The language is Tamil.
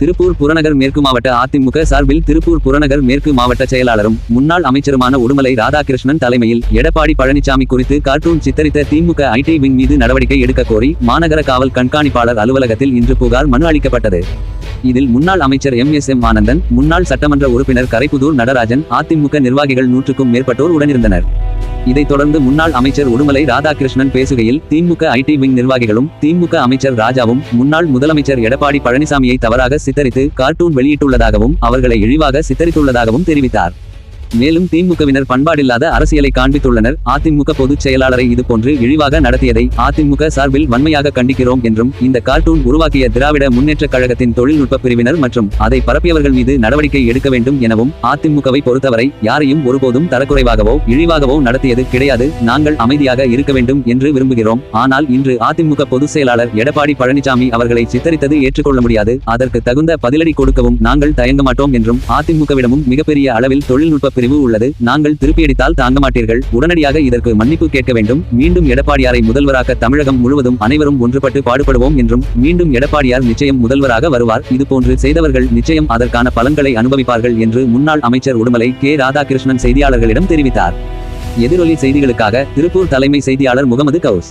திருப்பூர் புறநகர் மேற்கு மாவட்ட அதிமுக சார்பில் திருப்பூர் புறநகர் மேற்கு மாவட்ட செயலாளரும் முன்னாள் அமைச்சருமான உடுமலை ராதாகிருஷ்ணன் தலைமையில் எடப்பாடி பழனிசாமி குறித்து கார்ட்டூன் சித்தரித்த திமுக ஐடி விங் மீது நடவடிக்கை எடுக்க கோரி மாநகர காவல் கண்காணிப்பாளர் அலுவலகத்தில் இன்று புகார் மனு அளிக்கப்பட்டது. இதில் முன்னாள் அமைச்சர் எம் எஸ் எம் ஆனந்தன் முன்னாள் சட்டமன்ற உறுப்பினர் கரைப்புதூர் நடராஜன் அதிமுக நிர்வாகிகள் நூற்றுக்கும் மேற்பட்டோர் உடனிருந்தனர். இதைத் தொடர்ந்து முன்னாள் அமைச்சர் உடுமலை ராதாகிருஷ்ணன் பேசுகையில் திமுக ஐடி விங் நிர்வாகிகளும் திமுக அமைச்சர் ராஜாவும் முன்னாள் முதலமைச்சர் எடப்பாடி பழனிசாமியை தவறாக சித்தரித்து கார்ட்டூன் வெளியிட்டுள்ளதாகவும் அவர்களை இழிவாக சித்தரித்துள்ளதாகவும் தெரிவித்தார். மேலும் திமுகவினர் பண்பாடில்லாத அரசியலை காண்பித்துள்ளனர். அதிமுக பொதுச் செயலாளரை இதுபோன்று இழிவாக நடத்தியதை அதிமுக சார்பில் வன்மையாக கண்டிக்கிறோம் என்றும் இந்த கார்ட்டூன் உருவாக்கிய திராவிட முன்னேற்றக் கழகத்தின் தொழில்நுட்ப பிரிவினர் மற்றும் அதை பரப்பியவர்கள் மீது நடவடிக்கை எடுக்க வேண்டும் எனவும் அதிமுகவை பொறுத்தவரை யாரையும் ஒருபோதும் தரக்குறைவாகவோ இழிவாகவோ நடத்தியது கிடையாது. நாங்கள் அமைதியாக இருக்க வேண்டும் என்று விரும்புகிறோம். ஆனால் இன்று அதிமுக பொதுச் செயலாளர் எடப்பாடி பழனிசாமி அவர்களை சித்தரித்தது ஏற்றுக்கொள்ள முடியாது. அதற்கு தகுந்த பதிலடி கொடுக்கவும் நாங்கள் தயங்க மாட்டோம் என்றும் அதிமுகவிடமும் மிகப்பெரிய அளவில் தொழில்நுட்ப பிரிவு உள்ளது. நாங்கள் திருப்பியடித்தால் தாங்க மாட்டீர்கள். உடனடியாக இதற்கு மன்னிப்பு கேட்க வேண்டும். மீண்டும் எடப்பாடியாரை முதல்வராக தமிழகம் முழுவதும் அனைவரும் ஒன்றுபட்டு பாடுபடுவோம் என்றும் மீண்டும் எடப்பாடியார் நிச்சயம் முதல்வராக வருவார். இதுபோன்று செய்தவர்கள் நிச்சயம் அதற்கான பலன்களை அனுபவிப்பார்கள் என்று முன்னாள் அமைச்சர் உடுமலை கே. ராதாகிருஷ்ணன் செய்தியாளர்களிடம் தெரிவித்தார். எதிரொலி செய்திகளுக்காக திருப்பூர் தலைமை செய்தியாளர் முகமது கவுஸ்.